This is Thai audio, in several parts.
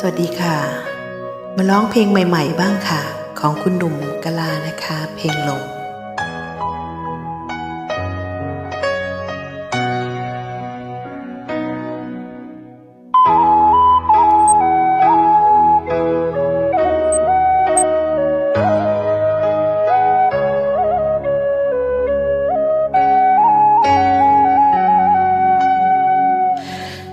สวัสดีค่ะ มาร้องเพลงใหม่ ๆ บ้างค่ะ ของคุณหนุ่มกะลานะคะ เพลงลง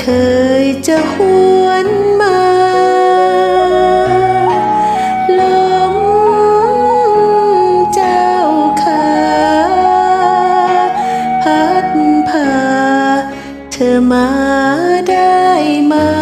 เคยจะหวนมาลมเจ้าขาพัดพาเธอมาได้มา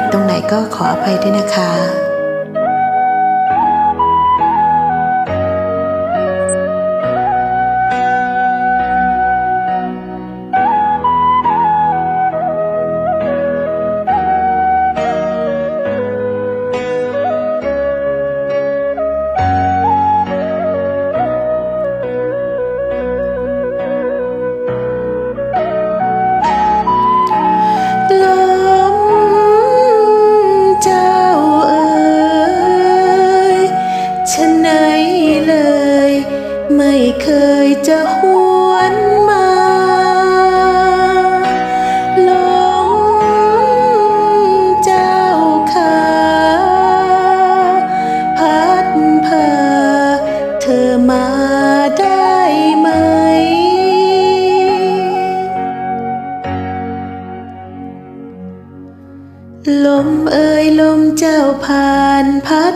ผิดตรงไหนก็ขออภัยด้วยนะคะ เคยจะหวนมาลมเจ้าขาพัดพาเธอมาได้ไหม ลมเอ่ยลมเจ้าผ่านพัด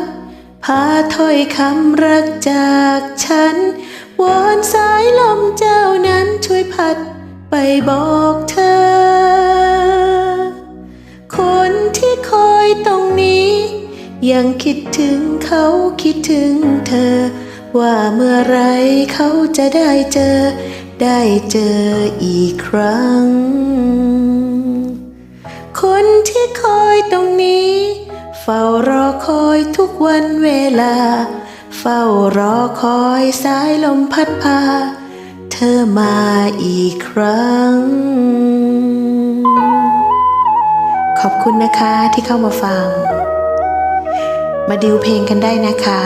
พาถ้อยคำรักจากฉัน วอนสายลมเจ้านั้นช่วยพัดไปบอกเธอ คนที่คอยตรงนี้ ยังคิดถึงเขาคิดถึงเธอ ว่าเมื่อไรเขาจะได้เจอ ได้เจออีกครั้ง คนที่คอยตรงนี้ เฝ้ารอคอยทุกวันเวลา เฝ้ารอคอยสายลมพัดพา เธอมาอีกครั้ง ขอบคุณนะคะที่เข้ามาฟัง มาดิวเพลงกันได้นะคะ